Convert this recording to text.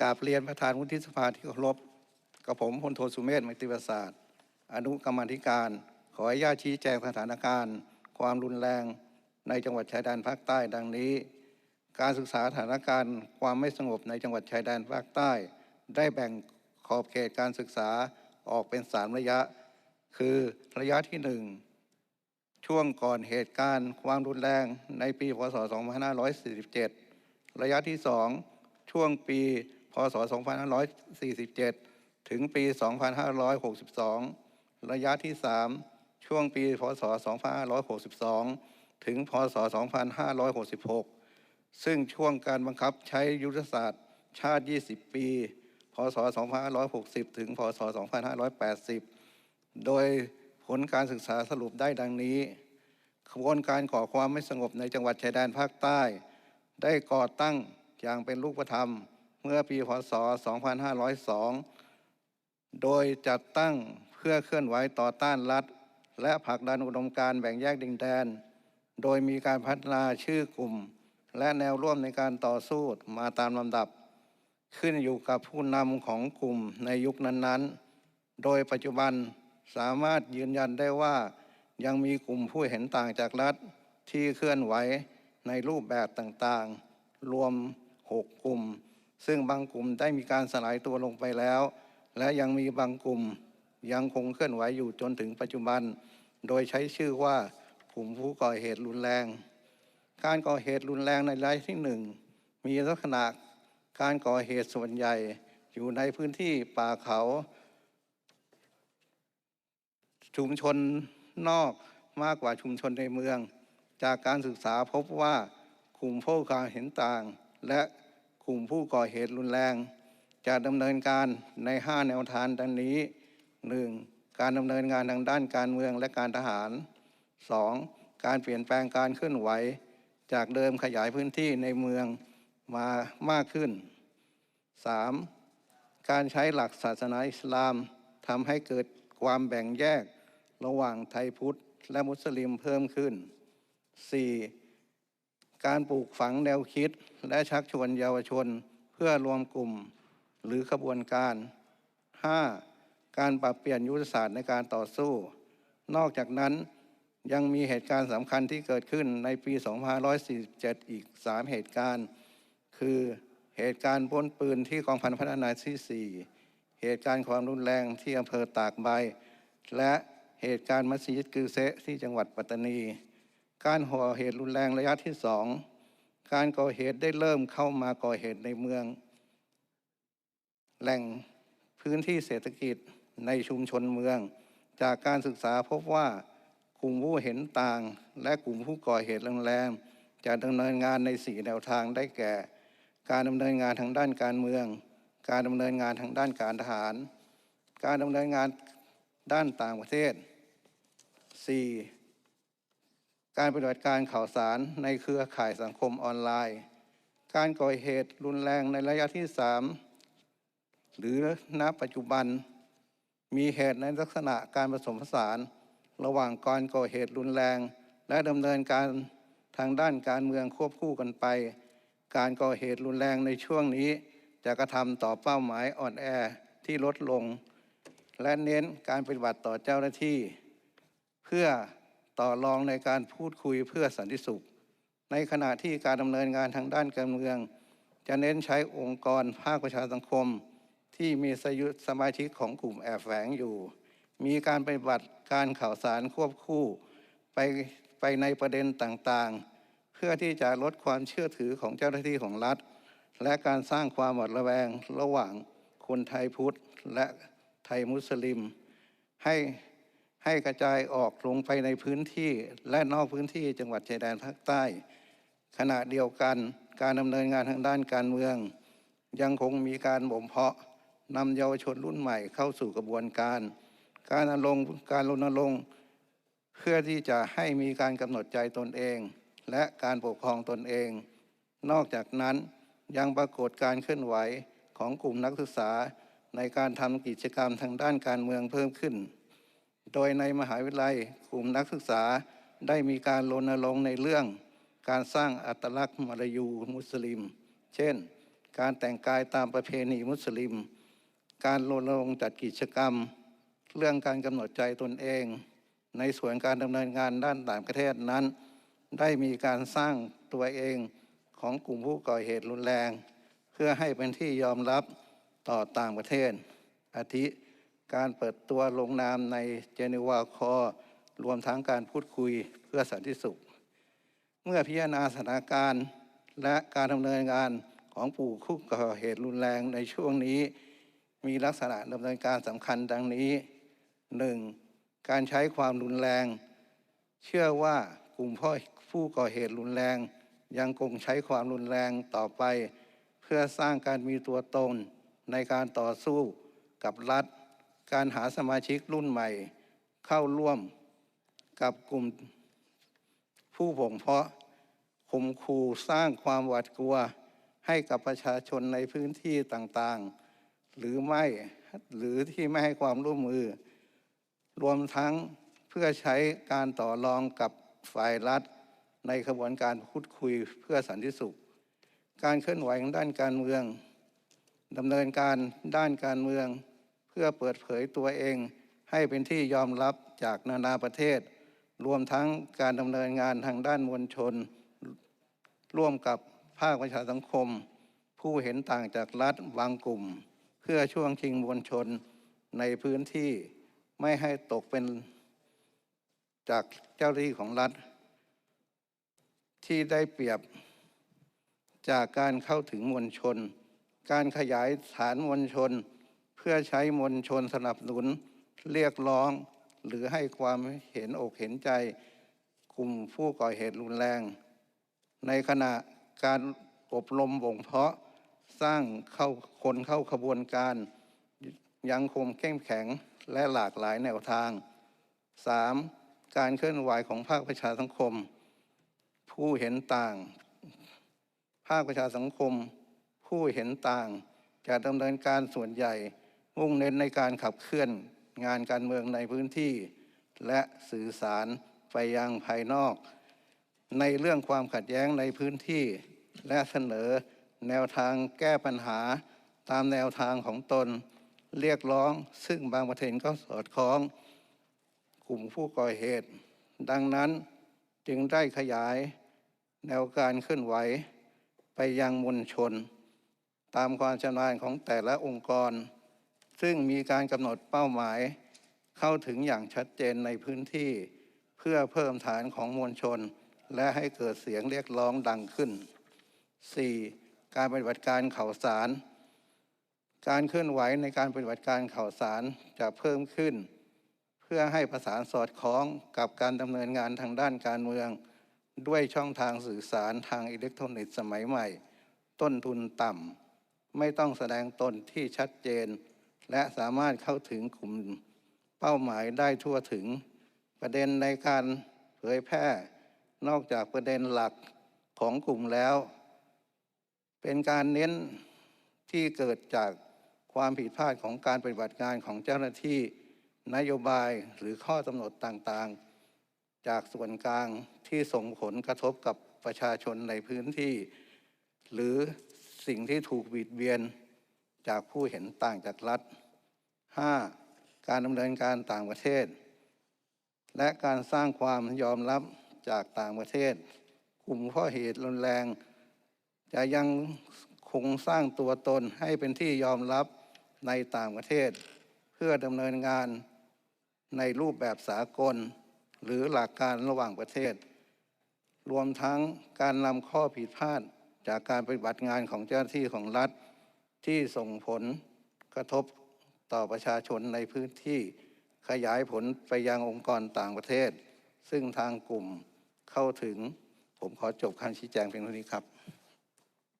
กราบเรียนประธานวุฒิสภาที่เคารพกับผมพลโทสุเมธไมตรีประสาทอนุกรรมธิการ ขออนุญาตชี้แจงสถานการณ์ ความรุนแรงในจังหวัดชายแดนภาคใต้ดังนี้ การศึกษาสถานการณ์ความไม่สงบในจังหวัดชายแดนภาคใต้ ได้แบ่งขอบเขตการศึกษาออกเป็นสามระยะ คือระยะที่หนึ่งช่วงก่อนเหตุการณ์ความรุนแรงในปีพศ 2547 ระยะที่ 2 ช่วงปี พศ 2547 ถึงปี 2562 ระยะที่ 3 ช่วงปี พศ 2562 ถึง พศ 2566 ซึ่งช่วงการบังคับใช้ยุทธศาสตร์ชาติ 20 ปี พศ 2560 ถึง พศ 2580 โดยผลการศึกษาสรุปได้ดังนี้ขบวนการก่อความไม่สงบในจังหวัดชายแดนภาคใต้ ได้ก่อตั้งอย่างเป็นรูปธรรม เมื่อปีพศ 2502 โดยจัดตั้งเพื่อเคลื่อนไหวต่อต้านรัฐ และผลักดันอุดมการแบ่งแยกดินแดน โดยมีการพัฒนาชื่อกลุ่ม และแนวร่วมในการต่อสู้มาตามลำดับ ขึ้นอยู่กับผู้นำของกลุ่มในยุคนั้นๆ โดยปัจจุบันสามารถยืนยันได้ว่ายังมีกลุ่มผู้เห็นต่างจากรัฐที่เคลื่อนไหวในรูปแบบต่างๆ รวม 6 กลุ่ม ซึ่งบางกลุ่มได้มีการสลายตัวลงไปแล้ว และยังมีบางกลุ่มยังคงเคลื่อนไหวอยู่จนถึงปัจจุบัน โดยใช้ชื่อว่ากลุ่มผู้ก่อเหตุรุนแรง การก่อเหตุรุนแรงในรายที่หนึ่งมีลักษณะการก่อเหตุส่วนใหญ่อยู่ในพื้นที่ป่าเขา ชุมชนนอกมากกว่าชุมชนในเมือง จากการศึกษาพบว่ากลุ่มผู้ก่อเห็นต่าง และ กลุ่มผู้ก่อเหตุรุนแรง จะดำเนินการใน 5 แนวทางดังนี้ 1. การดำเนินงานทางด้านการเมืองและการทหาร 2. การเปลี่ยนแปลงการเคลื่อนไหว จากเดิมขยายพื้นที่ในเมืองมามากขึ้น 3. การใช้หลักศาสนาอิสลามทำให้เกิดความแบ่งแยกระหว่างไทยพุทธและมุสลิมเพิ่มขึ้น 4. การปลูกฝังแนวคิดและชักชวนเยาวชน เพื่อรวมกลุ่มหรือขบวนการ 5. การปรับเปลี่ยนยุทธศาสตร์ในการต่อสู้ นอกจากนั้นยังมีเหตุการณ์สำคัญที่เกิดขึ้นในปี 2547 อีก 3 เหตุการณ์ คือเหตุการณ์ปล้นปืนที่กองพันพัฒนาที่ 4 เหตุการณ์ความรุนแรงที่อำเภอตากใบ และเหตุการณ์มัสยิดกือเซะที่จังหวัดปัตตานี การห่อเหตุรุนแรงระยะที่สองการก่อเหตุได้เริ่มเข้ามาก่อเหตุในเมือง แหล่งพื้นที่เศรษฐกิจในชุมชนเมือง จากการศึกษาพบว่ากลุ่มผู้เห็นต่าง และกลุ่มผู้ก่อเหตุแรงๆจะดำเนินงานในสี่แนวทางได้แก่ การดำเนินงานทางด้านการเมือง การดำเนินงานทางด้านการทหาร การดำเนินงานด้านต่างประเทศ 4. การปฏิบัติการข่าวสารในเครือข่ายสังคมออนไลน์ การก่อเหตุรุนแรงในระยะที่ 3 หรือณปัจจุบัน มีเหตุในลักษณะการผสมผสาน ระหว่างการก่อเหตุรุนแรง และดำเนินการทางด้านการเมืองควบคู่กันไป การก่อเหตุรุนแรงในช่วงนี้ จะกระทำต่อเป้าหมายอ่อนแอที่ลดลง และเน้นการปฏิบัติต่อเจ้าหน้าที่ เพื่อ ต่อรองในการพูดคุยเพื่อสันติสุข ในขณะที่การดำเนินงานทางด้านการเมือง จะเน้นใช้องค์กรภาคประชาสังคม ที่มีสยุสมาชิกของกลุ่มแอบแฝงอยู่ มีการปฏิบัติการข่าวสารควบคู่ไปไปในประเด็นต่างๆ เพื่อที่จะลดความเชื่อถือของเจ้าหน้าที่ของรัฐ และการสร้างความหวาดระแวงระหว่างคนไทยพุทธและไทยมุสลิม ให้ ให้กระจายออกลงไปในพื้นที่และนอกพื้นที่จังหวัดชายแดนภาคใต้ ขณะเดียวกันการดำเนินงานทางด้านการเมือง ยังคงมีการบ่มเพาะนำเยาวชนรุ่นใหม่เข้าสู่กระบวนการ การรณรงค์การรณรงค์เพื่อที่จะให้มีการกำหนดใจตนเอง และการปกครองตนเอง นอกจากนั้นยังปรากฏการเคลื่อนไหวของกลุ่มนักศึกษาในการทำกิจกรรมทางด้านการเมืองเพิ่มขึ้น โดยในมหาวิทยาลัยกลุ่มนักศึกษาได้มีการรณรงค์ในเรื่อง การสร้างอัตลักษณ์มารยูมุสลิม เช่น การแต่งกายตามประเพณีมุสลิม การรณรงค์จัดกิจกรรม เรื่องการกำหนดใจตนเอง ในส่วนการดำเนินงานด้านต่างประเทศนั้น ได้มีการสร้างตัวเองของกลุ่มผู้ก่อเหตุรุนแรง เพื่อให้เป็นที่ยอมรับต่อต่างประเทศอาทิ การเปิดตัวลงนามในเจนีวาคอรวมทั้งการพูดคุยเพื่อสันติสุข เมื่อพิจารณาสถานการณ์และการดำเนินงานของผู้คู่ก่อเหตุรุนแรงในช่วงนี้ มีลักษณะดำเนินการสำคัญดังนี้ 1. การใช้ความรุนแรง เชื่อว่ากลุ่มพ่อผู้ก่อเหตุรุนแรง ยังคงใช้ความรุนแรงต่อไป เพื่อสร้างการมีตัวตนในการต่อสู้กับรัฐ การหาสมาชิกรุ่นใหม่เข้าร่วมกับกลุ่มผู้ผงเพาะข่มขู่สร้างความหวาดกลัวให้กับประชาชนในพื้นที่ต่างๆ หรือไม่หรือที่ไม่ให้ความร่วมมือ รวมทั้งเพื่อใช้การต่อรองกับฝ่ายรัฐในขบวนการพูดคุยเพื่อสันติสุข การเคลื่อนไหวทางด้านการเมืองดำเนินการด้านการเมือง พื่อเปิดเผยตัวเองให้เป็นที่ยอมรับจากนานาประเทศ รวมทั้งการดำเนินงานทางด้านมวลชน ร่วมกับภาคประชาสังคม ผู้เห็นต่างจากรัฐบางกลุ่ม เพื่อช่วงชิงมวลชนในพื้นที่ไม่ให้ตกเป็นจากเจ้าหน้าที่ของรัฐ ที่ได้เปรียบจากการเข้าถึงมวลชน การขยายฐานมวลชน พื่อใช้มวลชนสนับสนุนเรียกร้อง หรือให้ความเห็นอกเห็นใจกลุ่มผู้ก่อเหตุรุนแรง ในขณะการอบรมบ่งเพาะสร้างเข้าคนเข้าขบวนการ ยังคงเข้มแข็งและหลากหลายแนวทาง 3. การเคลื่อนไหวของภาคประชาสังคม ผู้เห็นต่าง ภาคประชาสังคม ผู้เห็นต่างจะดำเนินการส่วนใหญ่ มุ่งเน้นในการขับเคลื่อนงานการเมืองในพื้นที่ และสื่อสารไปยังภายนอก ในเรื่องความขัดแย้งในพื้นที่ และเสนอแนวทางแก้ปัญหาตามแนวทางของตน เรียกร้องซึ่งบางประเทศก็สอดคล้อง กลุ่มผู้ก่อเหตุ ดังนั้นจึงได้ขยายแนวการเคลื่อนไหว ไปยังมวลชน ตามความชำนาญของแต่ละองค์กร ซึ่งมีการกำหนดเป้าหมายเข้าถึงอย่างชัดเจนในพื้นที่ เพื่อเพิ่มฐานของมวลชน และให้เกิดเสียงเรียกร้องดังขึ้น 4. การปฏิบัติการข่าวสาร การเคลื่อนไหวในการปฏิบัติการข่าวสารจะเพิ่มขึ้น เพื่อให้ประสานสอดคล้องกับการดำเนินงานทางด้านการเมือง ด้วยช่องทางสื่อสารทางอิเล็กทรอนิกส์สมัยใหม่ ต้นทุนต่ำไม่ต้องแสดงตนที่ชัดเจน และสามารถเข้าถึงกลุ่มเป้าหมายได้ทั่วถึงประเด็นในการเผยแพร่ นอกจากประเด็นหลักของกลุ่มแล้ว เป็นการเน้นที่เกิดจากความผิดพลาดของการปฏิบัติงานของเจ้าหน้าที่นโยบายหรือข้อกำหนดต่างๆ จากส่วนกลางที่ส่งผลกระทบกับประชาชนในพื้นที่ หรือสิ่งที่ถูกบิดเบียนจากผู้เห็นต่างจากรัฐ 5. การดำเนินการต่างประเทศ และการสร้างความยอมรับจากต่างประเทศ กลุ่มข้อเหตุรุนแรง จะยังคงสร้างตัวตนให้เป็นที่ยอมรับในต่างประเทศ เพื่อดำเนินงานในรูปแบบสากล หรือหลักการระหว่างประเทศ รวมทั้งการนำข้อผิดพลาดจากการปฏิบัติงานของเจ้าหน้าที่ของรัฐที่ส่งผลกระทบ ต่อประชาชนในพื้นที่ขยายผลไปยังองค์กรต่างประเทศ ซึ่งทางกลุ่มเข้าถึง ผมขอจบคำชี้แจงเพียงเท่านี้ครับ